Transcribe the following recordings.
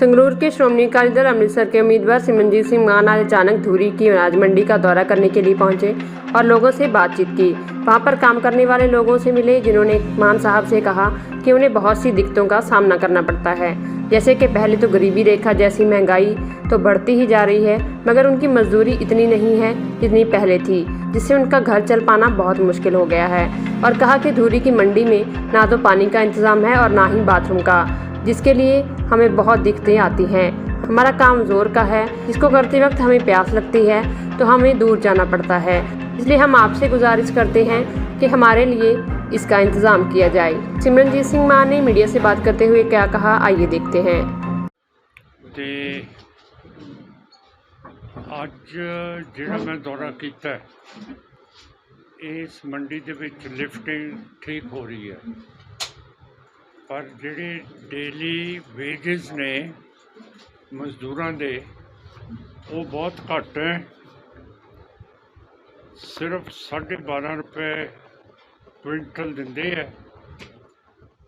संगरूर के श्रोमणी अकाली दल अमृतसर के उम्मीदवार सिमरनजीत सिंह मान आज अचानक धूरी की अनाज मंडी का दौरा करने के लिए पहुँचे और लोगों से बातचीत की। वहाँ पर काम करने वाले लोगों से मिले, जिन्होंने मान साहब से कहा कि उन्हें बहुत सी दिक्कतों का सामना करना पड़ता है। जैसे कि पहले तो गरीबी रेखा जैसी महँगाई तो बढ़ती ही जा रही है, मगर उनकी मजदूरी इतनी नहीं है जितनी पहले थी, जिससे उनका घर चल पाना बहुत मुश्किल हो गया है। और कहा कि धूरी की मंडी में ना तो पानी का इंतज़ाम है और ना ही बाथरूम का। जिसके लिए हमें बहुत दिक्कतें आती हैं हमारा काम जोर का है जिसको करते वक्त हमें प्यास लगती है तो हमें दूर जाना पड़ता है इसलिए हम आपसे गुजारिश करते हैं कि हमारे लिए इसका इंतज़ाम किया जाए सिमरनजीत सिंह मान ने मीडिया से बात करते हुए क्या कहा आइए देखते हैं ਤੇ ਅੱਜ ਜਿਹੜਾ ਮੈਂ ਦੌਰਾ ਕੀਤਾ ਹੈ, ਇਸ ਮੰਡੀ ਦੇ ਵਿੱਚ ਲਿਫਟਿੰਗ ਠੀਕ ਹੋ ਰਹੀ ਹੈ ਪਰ ਜਿਹੜੇ ਡੇਲੀ ਵੇਜਸ ਨੇ ਮਜ਼ਦੂਰਾਂ ਦੇ, ਉਹ ਬਹੁਤ ਘੱਟ ਹੈ। ਸਿਰਫ 12.5 ਰੁਪਏ ਕੁਇੰਟਲ ਦਿੰਦੇ ਹੈ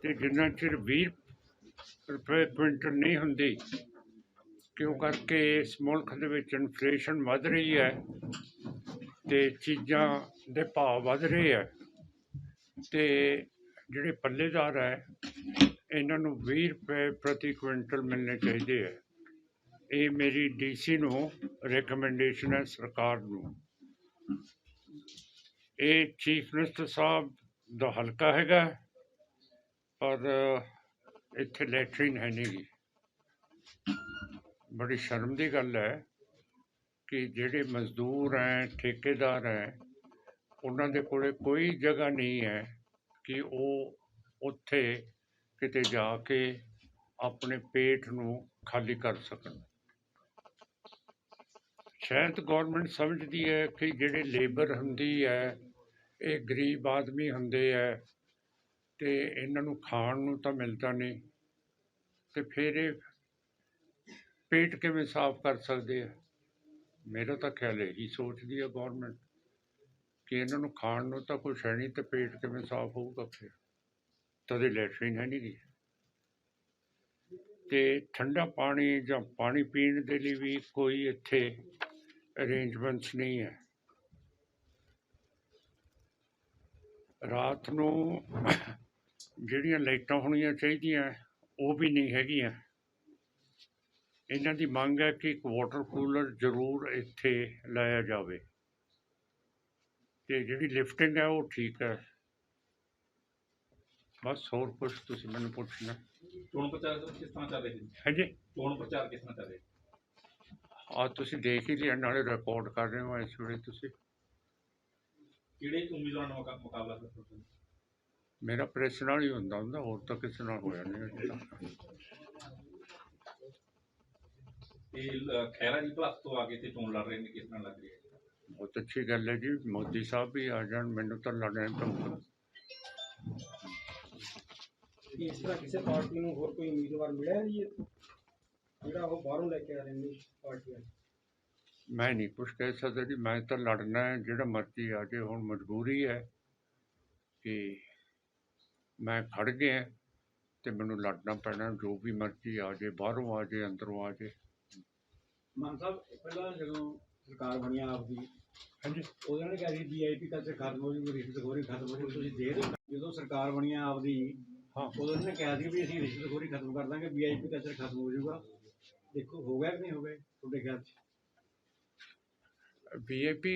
ਤੇ ਜਿੰਨਾ ਚਿਰ 20 ਰੁਪਏ ਕੁਇੰਟਲ ਨਹੀਂ ਹੁੰਦੀ, ਕਿਉਂ ਕਰਕੇ ਇਸ ਮੁਲਕ ਦੇ ਵਿੱਚ ਇਨਫਲੇਸ਼ਨ ਵੱਧ ਰਹੀ ਹੈ ਤੇ ਚੀਜ਼ਾਂ ਦੇ ਭਾਅ ਵੱਧ ਰਹੇ ਹੈ ਤੇ ਜਿਹੜੇ ਪੱਲੇਦਾਰ ਹੈ ਇਹਨਾਂ ਨੂੰ 20 ਰੁਪਏ ਪ੍ਰਤੀ ਕੁਇੰਟਲ ਮਿਲਣੇ ਚਾਹੀਦੇ ਹੈ ਇਹ ਮੇਰੀ ਡੀਸੀ ਨੂੰ ਰეკਮੈਂਡੇਸ਼ਨ ਹੈ, ਸਰਕਾਰ ਨੂੰ। ਇਹ ਚੀਫ ਮਿਨਿਸਟਰ ਸਾਹਿਬ ਦਾ ਹਲਕਾ ਹੈਗਾ, ਪਰ ਇੱਥੇ ਲੈਟਰਿਨ ਹੈ ਨਹੀਂ। ਗੀ ਬੜੀ ਸ਼ਰਮ ਦੀ ਗੱਲ ਹੈ ਕਿ ਜਿਹੜੇ ਮਜ਼ਦੂਰ ਹੈ, ਠੇਕੇਦਾਰ ਹੈ, ਉਹਨਾਂ ਦੇ ਕੋਲੇ ਕੋਈ ਜਗ੍ਹਾ ਨਹੀਂ ਹੈ ਕਿ ਉਹ ਉੱਥੇ ਕਿਤੇ ਜਾ ਕੇ ਆਪਣੇ ਪੇਟ ਨੂੰ ਖਾਲੀ ਕਰ ਸਕਣ। ਸ਼ਾਇਦ ਗਵਰਨਮੈਂਟ ਸਮਝਦੀ ਹੈ ਕਿ ਜਿਹੜੇ ਲੇਬਰ ਹੁੰਦੀ ਹੈ, ਇਹ ਗਰੀਬ ਆਦਮੀ ਹੁੰਦੇ ਹੈ ਤੇ ਇਹਨਾਂ ਨੂੰ ਖਾਣ ਨੂੰ ਤਾਂ ਮਿਲਦਾ ਨਹੀਂ ਤੇ ਫਿਰ ਇਹ ਪੇਟ ਕਿਵੇਂ ਸਾਫ਼ ਕਰ ਸਕਦੇ ਆ? ਮੇਰਾ ਤਾਂ ਖਿਆਲ ਇਹੀ ਸੋਚਦੀ ਹੈ ਗਵਰਨਮੈਂਟ ਕਿ ਇਹਨਾਂ ਨੂੰ ਖਾਣ ਨੂੰ ਤਾਂ ਕੁਛ ਹੈ ਨਹੀਂ ਤੇ ਪੇਟ ਕਿਵੇਂ ਸਾਫ਼ ਹੋਊਗਾ ਫਿਰ? ਤਦੇ ਲੈਟਰੀਨ ਹੈ ਨਹੀਂ ਗੀ। ਤੇ ਠੰਡਾ ਪਾਣੀ ਜਾਂ ਪਾਣੀ ਪੀਣ ਦੇ ਲਈ ਵੀ ਕੋਈ ਇੱਥੇ ਅਰੇਂਜਮੈਂਟਸ ਨਹੀਂ ਹੈ। ਰਾਤ ਨੂੰ ਜਿਹੜੀਆਂ ਲਾਈਟਾਂ ਹੋਣੀਆਂ ਚਾਹੀਦੀਆਂ, ਉਹ ਵੀ ਨਹੀਂ ਹੈਗੀਆਂ। ਇਹਨਾਂ ਦੀ ਮੰਗ ਹੈ ਕਿ ਇੱਕ ਵਾਟਰ ਕੂਲਰ ਜ਼ਰੂਰ ਇੱਥੇ ਲਾਇਆ ਜਾਵੇ। ਤੇ ਜਿਹੜੀ ਲਿਫਟਿੰਗ ਹੈ ਉਹ ਠੀਕ ਹੈ। ਬਸ ਹੋਰ ਕੁਝ ਤੁਸੀਂ ਮੈਨੂੰ ਪੁੱਛਣਾ। ਚੋਣ ਪ੍ਰਚਾਰ ਕਿਸ ਤਰ੍ਹਾਂ ਚੱਲ ਰਿਹਾ ਹੈ ਹੈ ਜੀ ਚੋਣ ਪ੍ਰਚਾਰ ਕਿਸ ਤਰ੍ਹਾਂ ਚੱਲ ਰਿਹਾ? ਹੈ ਆ ਤੁਸੀਂ ਦੇਖ ਹੀ ਲਿਆ ਨਾਲੇ ਰਿਕਾਰਡ ਕਰ ਰਹੇ ਹੋ ਇਸ ਵੇਲੇ ਤੁਸੀਂ। ਕਿਹੜੇ ਉਮੀਦਵਾਰਾਂ ਨਾਲ ਮੁਕਾ- ਮੁਕਾਬਲਾ ਕਰ ਸਕਦੇ ਹੋ ਮੇਰਾ ਪ੍ਰੈਸ ਨਾਲ ਹੀ ਹੁੰਦਾ ਹੁੰਦਾ ਹੋਰ ਤਾਂ ਕਿਸੇ ਨਾਲ ਹੋਇਆ ਨਹੀਂ ਅਜੇ ਤੱਕ। ਇਹ ਲ- ਖਹਿਰਾ ਜੀ ਭਲੱਖ ਤੋਂ ਆ ਕੇ ਤੇ ਚੋਣ ਲੜ ਰਹੇ ਨੇ ਕਿਸ ਤਰ੍ਹਾਂ ਲੱਗ ਰਹੀ? ਹੈ ਬਹੁਤ ਅੱਛੀ ਗੱਲ ਹੈ ਜੀ ਮੋਦੀ ਸਾਹਿਬ ਵੀ ਆ ਜਾਣ ਮੈਨੂੰ ਤਾਂ ਲੜਨੇ ਤੋਂ ਕਿ ਇਸ ਤਰ੍ਹਾਂ ਕਿਸੇ ਪਾਰਟੀ ਨੂੰ ਹੋਰ ਕੋਈ ਉਮੀਦਵਾਰ ਮਿਲਿਆ ਹੈ ਜੀ ਇੱਥੋਂ? ਜਿਹੜਾ ਉਹ ਬਾਹਰੋਂ ਲੈ ਕੇ ਆ ਰਹੇ ਨੇ ਪਾਰਟੀਆਂ ਮੈਂ ਨਹੀਂ ਕੁਛ ਕਹਿ ਸਕਦਾ ਜੀ ਮੈਂ ਤਾਂ ਲੜਨਾ ਹੈ ਜਿਹੜਾ ਮਰਜ਼ੀ ਆ ਜੇ ਹੁਣ ਮਜਬੂਰੀ ਹੈ ਕਿ ਮੈਂ ਖੜ ਗਿਆ ਤੇ ਮੈਨੂੰ ਲੜਨਾ ਪੈਣਾ ਜੋ ਵੀ ਮਰਜ਼ੀ ਆ ਜੇ ਬਾਹਰੋਂ ਆ ਜੇ ਅੰਦਰੋਂ ਆ ਜੇ ਮਾਨ ਸਾਹਿਬ ਪਹਿਲਾਂ ਜਦੋਂ ਸਰਕਾਰ ਬਣੀ ਆ ਆਪਦੀ ਹਾਂਜੀ। ਉਹਦੇ ਨਾਲ ਕਿਹਾ ਸੀ ਵੀਆਈਪੀ ਕਲਚਰ ਖਤਮ ਹੋ ਜੂਗਾ ਰਿਸ਼ਵਤਖੋਰੀ ਖਤਮ ਹੋ ਜੂਗੀ ਤੁਸੀਂ ਦੇ ਦਿਓ ਜਦੋਂ ਸਰਕਾਰ ਬਣੀ ਆ ਆਪਦੀ ਹਾਂ। ਉਦੋਂ ਉਹਨੇ ਕਿਹਾ ਸੀ ਵੀ ਅਸੀਂ ਰਿਸ਼ਵਤਖੋਰੀ ਖਤਮ ਕਰ ਦਾਂਗੇ ਵੀਆਈਪੀ ਕਲਚਰ ਖਤਮ ਹੋ ਜੂਗਾ ਦੇਖੋ ਹੋ ਗਿਆ ਕਿ ਨਹੀਂ ਹੋ ਗਿਆ ਤੁਹਾਡੇ ਖਿਆਲ 'ਚ? ਬੀਏਪੀ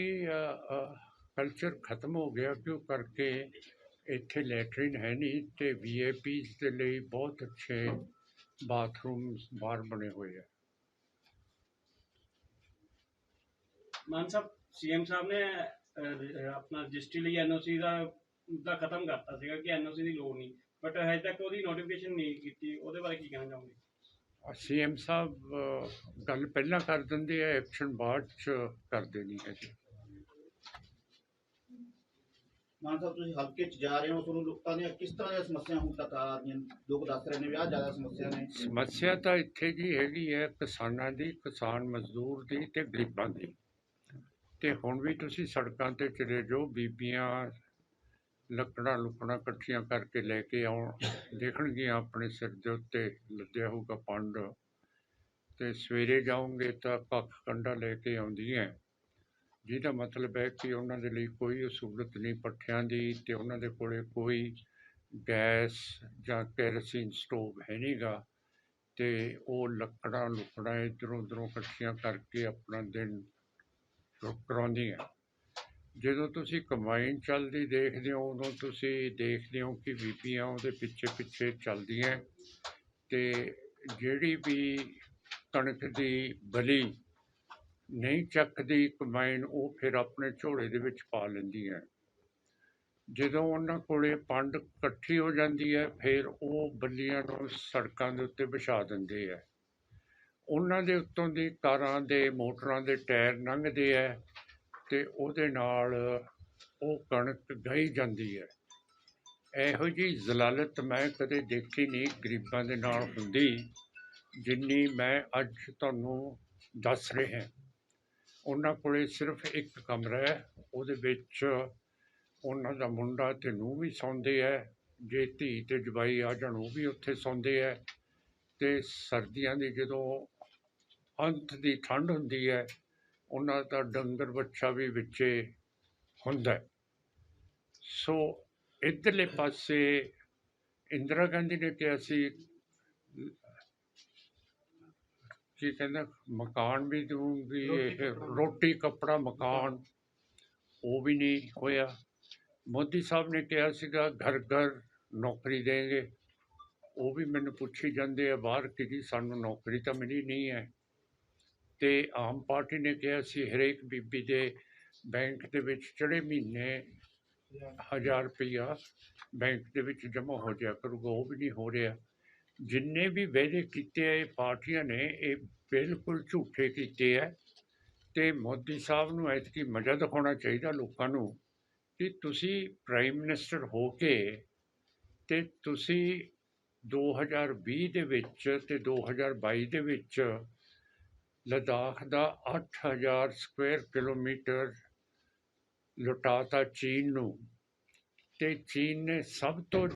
ਕਲਚਰ ਖਤਮ ਹੋ ਗਿਆ ਕਿਉਂ? ਕਰਕੇ ਇੱਥੇ ਲੈਟਰਿਨ ਹੈ ਨਹੀਂ ਤੇ ਵੀਆਈਪੀਜ਼ ਦੇ ਲਈ ਬਹੁਤ ਅੱਛੇ ਬਾਥਰੂਮਸ ਬਾਹਰ ਬਣੇ ਹੋਏ ਆ। ਮਾਨ ਸਾਹਿਬ ਸੀਐਮ ਸਾਹਿਬ ਨੇ ਆਪਣਾ ਰਜਿਸਟਰੀ ਲਈ ਐਨਓਸੀ ਦਾ ਮੁੱਦਾ ਖਤਮ ਕਰਤਾ ਸੀਗਾ ਕਿ ਐਨਓਸੀ ਦੀ ਲੋੜ ਨਹੀਂ। ਬਟ ਹਜੇ ਤੱਕ ਉਹਦੀ ਨੋਟੀਫਿਕੇਸ਼ਨ ਨਹੀਂ ਕੀਤੀ ਉਹਦੇ ਬਾਰੇ ਕੀ ਕਹਿਣਾ ਚਾਹੋਗੇ? ਸੀਐਮ ਸਾਹਿਬ ਗੱਲ ਪਹਿਲਾਂ ਕਰ ਦਿੰਦੇ ਆ ਐਕਸ਼ਨ ਬਾਅਦ ਚ ਕਰਦੇ ਨਹੀਂ ਹੈਗੇ ਮਾਨ ਸਾਹਿਬ ਤੁਸੀਂ ਹਲਕੇ 'ਚ ਜਾ ਰਹੇ ਹੋ ਤੁਹਾਨੂੰ ਲੋਕਾਂ ਦੀਆਂ ਕਿਸ ਤਰ੍ਹਾਂ ਦੀਆਂ ਸਮੱਸਿਆ ਹੁਣ ਤੱਕ ਆ ਰਹੀਆਂ ਨੇ? ਲੋਕ ਦੱਸ ਰਹੇ ਨੇ ਵੀ ਆਹ ਜ਼ਿਆਦਾ ਸਮੱਸਿਆ ਨੇ। ਸਮੱਸਿਆ ਤਾਂ ਇੱਥੇ ਜੀ ਹੈਗੀ ਹੈ ਕਿਸਾਨਾਂ ਦੀ ਕਿਸਾਨ ਮਜ਼ਦੂਰ ਦੀ ਤੇ ਗਰੀਬਾਂ ਦੀ। ਤੇ ਹੁਣ ਵੀ ਤੁਸੀਂ ਸੜਕਾਂ ਤੇ ਚਲੇ ਜਾਓ ਬੀਬੀਆਂ ਲੱਕੜਾਂ ਲੁਕੜਾਂ ਇਕੱਠੀਆਂ ਕਰਕੇ ਲੈ ਕੇ ਆਉਣ। ਦੇਖਣਗੀਆਂ ਆਪਣੇ ਸਿਰ ਦੇ ਉੱਤੇ ਲੱਦਿਆ ਹੋਊਗਾ ਪੰਡ। ਤੇ ਸਵੇਰੇ ਜਾਉਂਗੇ ਤਾਂ ਕੱਖ ਕੰਡਾ ਲੈ ਕੇ ਆਉਂਦੀਆਂ। ਜਿਹਦਾ ਮਤਲਬ ਹੈ ਕਿ ਉਹਨਾਂ ਦੇ ਲਈ ਕੋਈ ਸਹੂਲਤ ਨਹੀਂ ਪੱਠਿਆਂ ਦੀ ਤੇ ਉਹਨਾਂ ਦੇ ਕੋਲੇ ਕੋਈ ਗੈਸ ਜਾਂ ਕੈਰੋਸੀਨ ਸਟੋਵ ਹੈ ਨਹੀਂਗਾ। ਤੇ ਉਹ ਲੱਕੜਾਂ ਲੁਕੜਾਂ ਇੱਧਰੋਂ ਉੱਧਰੋਂ ਇਕੱਠੀਆਂ ਕਰਕੇ ਆਪਣਾ ਦਿਨ ਕਰਾਉਂਦੀਆਂ। ਜਦੋਂ ਤੁਸੀਂ ਕੰਬਾਈਨ ਚੱਲਦੀ ਦੇਖਦੇ ਹੋ, ਉਦੋਂ ਤੁਸੀਂ ਦੇਖਦੇ ਹੋ ਕਿ ਬੀਬੀਆਂ ਉਹਦੇ ਪਿੱਛੇ ਪਿੱਛੇ ਚੱਲਦੀਆਂ ਤੇ ਜਿਹੜੀ ਵੀ ਕਣਕ ਦੀ ਬਲੀ ਨਹੀਂ ਚੱਕਦੀ ਕੰਬਾਈਨ, ਉਹ ਫਿਰ ਆਪਣੇ ਝੋਲੇ ਦੇ ਵਿੱਚ ਪਾ ਲੈਂਦੀ ਹੈ। ਜਦੋਂ ਉਹਨਾਂ ਕੋਲੇ ਪੰਡ ਇਕੱਠੀ ਹੋ ਜਾਂਦੀ ਹੈ, ਫਿਰ ਉਹ ਬੱਲੀਆਂ ਨੂੰ ਸੜਕਾਂ ਦੇ ਉੱਤੇ ਵਿਛਾ ਦਿੰਦੇ ਆ ਉਹਨਾਂ ਦੇ ਉੱਤੋਂ ਦੀ ਕਾਰਾਂ ਦੇ ਮੋਟਰਾਂ ਦੇ ਟਾਇਰ ਲੰਘਦੇ ਆ ਤੇ ਉਹਦੇ ਨਾਲ ਉਹ ਕਣਕ ਗਈ ਜਾਂਦੀ ਹੈ। ਇਹੋ ਜੀ ਜ਼ਲਾਲਤ ਮੈਂ ਕਦੇ ਦੇਖੀ ਨਹੀਂ, ਗਰੀਬਾਂ ਦੇ ਨਾਲ ਹੁੰਦੀ, ਜਿੰਨੀ ਮੈਂ ਅੱਜ ਤੁਹਾਨੂੰ ਦੱਸ ਰਿਹਾ। ਉਹਨਾਂ ਕੋਲੇ ਸਿਰਫ ਇੱਕ ਕਮਰਾ ਹੈ, ਉਹਦੇ ਵਿੱਚ ਉਹਨਾਂ ਦਾ ਮੁੰਡਾ ਤੇ ਨੂੰ ਵੀ ਸੌਂਦੇ ਹੈ, ਜੇ ਧੀ ਤੇ ਜਵਾਈ ਆ ਜਾਣ ਉਹ ਵੀ ਉੱਥੇ ਸੌਂਦੇ ਹੈ ਤੇ ਸਰਦੀਆਂ ਦੀ ਜਦੋਂ ਅੰਤ ਦੀ ਠੰਡ ਹੁੰਦੀ ਹੈ ਉਹਨਾਂ ਦਾ ਡੰਗਰ ਬੱਚਾ ਵੀ ਵਿੱਚੇ ਹੁੰਦਾ। ਸੋ ਇੱਧਰਲੇ ਪਾਸੇ ਇੰਦਰਾ ਗਾਂਧੀ ਨੇ ਕਿਹਾ ਸੀ ਕੀ ਕਹਿੰਦਾ ਮਕਾਨ ਵੀ ਦੂੰਗੀ ਰੋਟੀ ਕੱਪੜਾ ਮਕਾਨ ਉਹ ਵੀ ਨਹੀਂ ਹੋਇਆ। ਮੋਦੀ ਸਾਹਿਬ ਨੇ ਕਿਹਾ ਸੀਗਾ ਘਰ ਘਰ ਨੌਕਰੀ ਦੇਂਗੇ ਉਹ ਵੀ ਮੈਨੂੰ ਪੁੱਛੀ ਜਾਂਦੇ ਆ ਬਾਹਰ ਕਿ ਜੀ ਸਾਨੂੰ ਨੌਕਰੀ ਤਾਂ ਮਿਲੀ ਨਹੀਂ ਹੈ। ਅਤੇ ਆਮ ਪਾਰਟੀ ਨੇ ਕਿਹਾ ਸੀ, ਹਰੇਕ ਬੀਬੀ ਦੇ ਬੈਂਕ ਦੇ ਵਿੱਚ ਚੜੇ ਮਹੀਨੇ ਹਜ਼ਾਰ ਰੁਪਈਆ ਬੈਂਕ ਦੇ ਵਿੱਚ ਜਮ੍ਹਾਂ ਹੋ ਜਾਇਆ ਕਰੂਗਾ, ਉਹ ਵੀ ਨਹੀਂ ਹੋ ਰਿਹਾ। ਜਿੰਨੇ ਵੀ ਵਾਅਦੇ ਕੀਤੇ ਆ, ਇਹ ਪਾਰਟੀਆਂ ਨੇ, ਇਹ ਬਿਲਕੁਲ ਝੂਠੇ ਕੀਤੇ ਹੈ ਤੇ ਮੋਦੀ ਸਾਹਿਬ ਨੂੰ ਐਤਕੀ ਮਜ਼ਾ ਦਿਖਾਉਣਾ ਚਾਹੀਦਾ ਲੋਕਾਂ ਨੂੰ ਕਿ ਤੁਸੀਂ ਪ੍ਰਾਈਮ ਮਿਨਿਸਟਰ ਹੋ ਕੇ ਤੇ ਤੁਸੀਂ 2020 ਦੇ ਵਿੱਚ ਤੇ 2022 ਦੇ ਵਿੱਚ ਲਦਾਖ ਦਾ 8000 ਸਕੁਅਰ ਕਿਲੋਮੀਟਰ ਲੁਟਾਤਾ ਚੀਨ ਨੂੰ ਤੇ ਚੀਨ ਨੇ ਸਭ ਤੋਂ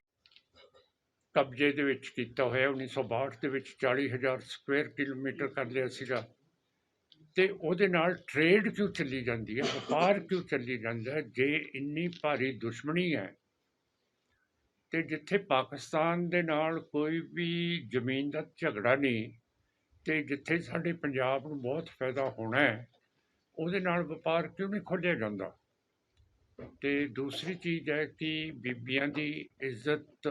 ਕਬਜ਼ੇ ਦੇ ਵਿੱਚ ਕੀਤਾ ਹੋਇਆ 1962 ਦੇ ਵਿੱਚ 40000 ਸਕੁਅਰ ਕਿਲੋਮੀਟਰ ਕਰ ਲਿਆ ਸੀਗਾ। ਤੇ ਉਹਦੇ ਨਾਲ ਟ੍ਰੇਡ ਕਿਉਂ ਚੱਲੀ ਜਾਂਦੀ ਹੈ? ਵਪਾਰ ਕਿਉਂ ਚੱਲੀ ਜਾਂਦਾ ਹੈ? ਜੇ ਇੰਨੀ ਭਾਰੀ ਦੁਸ਼ਮਣੀ ਹੈ, ਤੇ ਜਿੱਥੇ ਪਾਕਿਸਤਾਨ ਦੇ ਨਾਲ ਕੋਈ ਵੀ ਜ਼ਮੀਨ ਦਾ ਝਗੜਾ ਨਹੀਂ ਅਤੇ ਜਿੱਥੇ ਸਾਡੇ ਪੰਜਾਬ ਨੂੰ ਬਹੁਤ ਫਾਇਦਾ ਹੋਣਾ ਹੈ, ਉਹਦੇ ਨਾਲ ਵਪਾਰ ਕਿਉਂ ਨਹੀਂ ਖੋਲ੍ਹਿਆ ਜਾਂਦਾ? ਅਤੇ ਦੂਸਰੀ ਚੀਜ਼ ਹੈ ਕਿ ਬੀਬੀਆਂ ਦੀ ਇੱਜ਼ਤ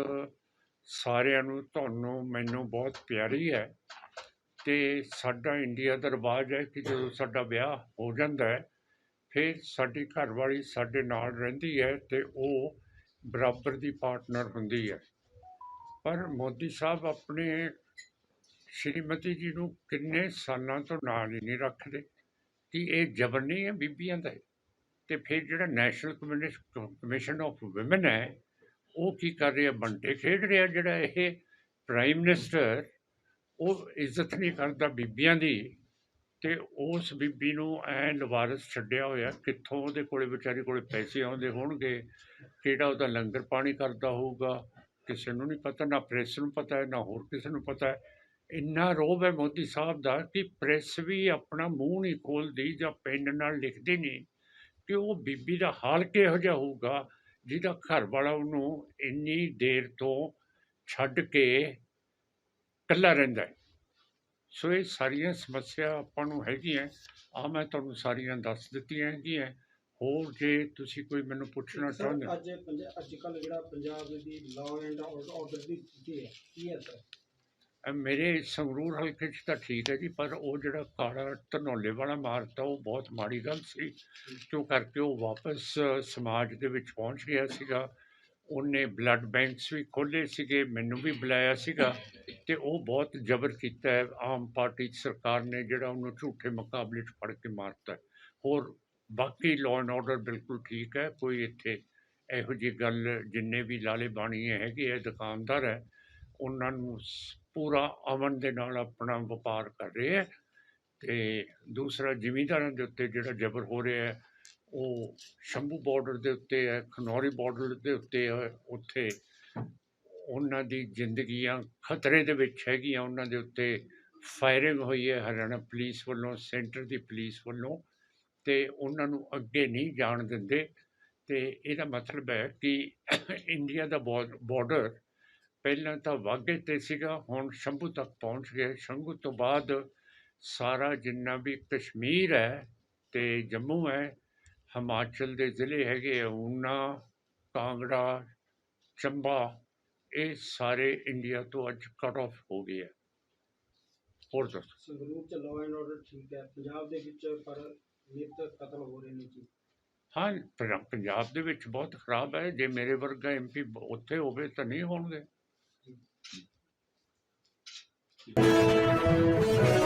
ਸਾਰਿਆਂ ਨੂੰ, ਤੁਹਾਨੂੰ, ਮੈਨੂੰ ਬਹੁਤ ਪਿਆਰੀ ਹੈ ਅਤੇ ਸਾਡਾ ਇੰਡੀਆ ਦਾ ਰਿਵਾਜ ਹੈ ਕਿ ਜਦੋਂ ਸਾਡਾ ਵਿਆਹ ਹੋ ਜਾਂਦਾ ਹੈ, ਫਿਰ ਸਾਡੀ ਘਰਵਾਲੀ ਸਾਡੇ ਨਾਲ ਰਹਿੰਦੀ ਹੈ ਅਤੇ ਉਹ ਬਰਾਬਰ ਦੀ ਪਾਰਟਨਰ ਹੁੰਦੀ ਹੈ। ਪਰ ਮੋਦੀ ਸਾਹਿਬ ਆਪਣੇ ਸ਼੍ਰੀਮਤੀ ਜੀ ਨੂੰ ਕਿੰਨੇ ਸਾਲਾਂ ਤੋਂ ਨਾਲ ਹੀ ਨਹੀਂ ਰੱਖਦੇ, ਕਿ ਇਹ ਜ਼ਬਰ ਨਹੀਂ ਹੈ ਬੀਬੀਆਂ ਦਾ ਤੇ ਫਿਰ ਜਿਹੜਾ national communist commission of women ਹੈ, ਉਹ ਕੀ ਕਰ ਰਿਹਾ? ਬੰਟੇ ਖੇਡ ਰਿਹਾ ਜਿਹੜਾ ਇਹ ਪ੍ਰਾਈਮ ਮਿਨਿਸਟਰ ਉਹ ਇੱਜ਼ਤ ਨਹੀਂ ਕਰਦਾ ਬੀਬੀਆਂ ਦੀ, ਤੇ ਉਸ ਬੀਬੀ ਨੂੰ ਐ ਲਵਾਰਸ ਛੱਡਿਆ ਹੋਇਆ, ਕਿੱਥੋਂ ਉਹਦੇ ਕੋਲੇ ਵਿਚਾਰੀ ਕੋਲੇ ਪੈਸੇ ਆਉਂਦੇ ਹੋਣਗੇ? ਕਿਹੜਾ ਉਹਦਾ ਲੰਗਰ ਪਾਣੀ ਕਰਦਾ ਹੋਊਗਾ? ਕਿਸੇ ਨੂੰ ਨਹੀਂ ਪਤਾ, ਨਾ ਪ੍ਰੈਸ ਨੂੰ ਪਤਾ ਹੈ, ਨਾ ਹੋਰ ਕਿਸੇ ਨੂੰ ਪਤਾ ਹੈ। ਇੰਨਾ ਰੋਬ ਹੈ ਮੋਦੀ ਸਾਹਿਬ ਦਾ ਕਿ ਪ੍ਰੈਸ ਵੀ ਆਪਣਾ ਮੂੰਹ ਨਹੀਂ ਖੋਲਦੀ ਜਾਂ ਪੈਨ ਨਾਲ ਲਿਖਦੀ ਨਹੀਂ ਕਿ ਉਹ ਬੀਬੀ ਦਾ ਹਾਲ ਕਿਹੋ ਜਿਹਾ ਹੋਊਗਾ ਜਿਹਦਾ ਘਰ ਵਾਲਾ ਉਹਨੂੰ ਇੰਨੀ ਦੇਰ ਤੋਂ ਛੱਡ ਕੇ ਇਕੱਲਾ ਰਹਿੰਦਾ ਹੈ। ਸੋ ਇਹ ਸਾਰੀਆਂ ਸਮੱਸਿਆ ਆਪਾਂ ਨੂੰ ਹੈਗੀਆਂ। ਆ ਮੈਂ ਤੁਹਾਨੂੰ ਸਾਰੀਆਂ ਦੱਸ ਦਿੱਤੀਆਂ ਹੈਗੀਆਂ। ਹੋਰ ਜੇ ਤੁਸੀਂ ਕੋਈ ਮੈਨੂੰ ਪੁੱਛਣਾ ਚਾਹੁੰਦੇ ਹੋ। ਅੱਜ ਕੱਲ ਜਿਹੜਾ ਪੰਜਾਬ ਦੀ ਲਾਅ ਐਂਡ ਆਰਡਰ ਦੀ ਸਥਿਤੀ ਹੈ ਕੀ ਹੈ ਸਰ ਮੇਰੇ ਸੰਗਰੂਰ ਹਲਕੇ 'ਚ ਤਾਂ ਠੀਕ ਹੈ ਜੀ ਪਰ ਉਹ ਜਿਹੜਾ ਕਾਲਾ ਧਨੌਲੇ ਵਾਲਾ ਮਾਰਤਾ ਉਹ ਬਹੁਤ ਮਾੜੀ ਗੱਲ ਸੀ। ਕਿਉਂ ਕਰਕੇ ਉਹ ਵਾਪਸ ਸਮਾਜ ਦੇ ਵਿੱਚ ਪਹੁੰਚ ਗਿਆ ਸੀਗਾ। ਉਹਨੇ ਬਲੱਡ ਬੈਂਕਸ ਵੀ ਖੋਲ੍ਹੇ ਸੀਗੇ ਮੈਨੂੰ ਵੀ ਬੁਲਾਇਆ ਸੀਗਾ ਤੇ ਉਹ ਬਹੁਤ ਜ਼ਬਰ ਕੀਤਾ ਹੈ। ਆਮ ਪਾਰਟੀ ਸਰਕਾਰ ਨੇ ਜਿਹੜਾ ਉਹਨੂੰ ਝੂਠੇ ਮੁਕਾਬਲੇ 'ਚ ਫੜ ਕੇ ਮਾਰਤਾ। ਹੋਰ ਬਾਕੀ ਲਾਅ ਐਂਡ ਆਰਡਰ ਬਿਲਕੁਲ ਠੀਕ ਹੈ। ਕੋਈ ਇੱਥੇ ਇਹੋ ਜਿਹੀ ਗੱਲ ਜਿੰਨੇ ਵੀ ਲਾਲੇ ਬਾਣੀ ਹੈਗੇ ਹੈ ਦੁਕਾਨਦਾਰ ਹੈ ਉਹਨਾਂ ਨੂੰ ਸ- ਪੂਰਾ ਅਮਨ ਦੇ ਨਾਲ ਆਪਣਾ ਵਪਾਰ ਕਰ ਰਹੇ ਹੈ ਤੇ ਦੂਸਰਾ ਜ਼ਿਮੀਂਦਾਰਾਂ ਦੇ ਉੱਤੇ ਜਿਹੜਾ ਜ਼ਬਰ ਹੋ ਰਿਹਾ ਹੈ, ਉਹ ਸ਼ੰਭੂ ਬਾਰਡਰ ਦੇ ਉੱਤੇ ਹੈ, ਖਨੌਰੀ ਬਾਰਡਰ ਦੇ ਉੱਤੇ ਹੈ, ਉੱਥੇ ਉਹਨਾਂ ਦੀ ਜ਼ਿੰਦਗੀਆਂ ਖਤਰੇ ਦੇ ਵਿੱਚ ਹੈਗੀਆਂ, ਉਹਨਾਂ ਦੇ ਉੱਤੇ ਫਾਇਰਿੰਗ ਹੋਈ ਹੈ ਹਰਿਆਣਾ ਪੁਲਿਸ ਵੱਲੋਂ ਸੈਂਟਰ ਦੀ ਪੁਲਿਸ ਵੱਲੋਂ ਤੇ ਉਹਨਾਂ ਨੂੰ ਅੱਗੇ ਨਹੀਂ ਜਾਣ ਦਿੰਦੇ ਤੇ ਇਹਦਾ ਮਤਲਬ ਹੈ ਕਿ ਇੰਡੀਆ ਦਾ ਬਾਰਡਰ ਪਹਿਲਾਂ ਤਾਂ ਵਾਘੇ ਤੇ ਸੀਗਾ ਹੁਣ ਸ਼ੰਭੂ ਤੱਕ ਪਹੁੰਚ ਗਿਆ। ਸ਼ੰਭੂ ਤੋਂ ਬਾਅਦ ਸਾਰਾ ਜਿੰਨਾ ਵੀ ਕਸ਼ਮੀਰ ਹੈ ਤੇ ਜੰਮੂ ਹੈ ਹਿਮਾਚਲ ਦੇ ਜ਼ਿਲ੍ਹੇ ਹੈਗੇ ਊਨਾ ਕਾਂਗੜਾ ਚੰਬਾ ਇਹ ਸਾਰੇ ਇੰਡੀਆ ਤੋਂ ਅੱਜ ਕੱਟ ਆਫ ਹੋ ਗਏ ਹੈ ਹੋਰ ਦੱਸੋ? ਸੰਗਰੂਰ ਚ ਲਾਅ ਐਂਡ ਆਰਡਰ ਠੀਕ ਹੈ। ਪੰਜਾਬ ਦੇ ਵਿੱਚ ਪਰ ਨਿਤ ਕਤਲ ਹੋ ਰਹੇ ਨੇ ਜੀ। ਹਾਂ ਪੰਜਾ- ਪੰਜਾਬ ਦੇ ਵਿੱਚ ਬਹੁਤ ਖਰਾਬ ਹੈ। ਜੇ ਮੇਰੇ ਵਰਗਾ ਐਮਪੀ ਉੱਥੇ ਹੋਵੇ ਤਾਂ ਨਹੀਂ ਹੋਣਗੇ। Thank you.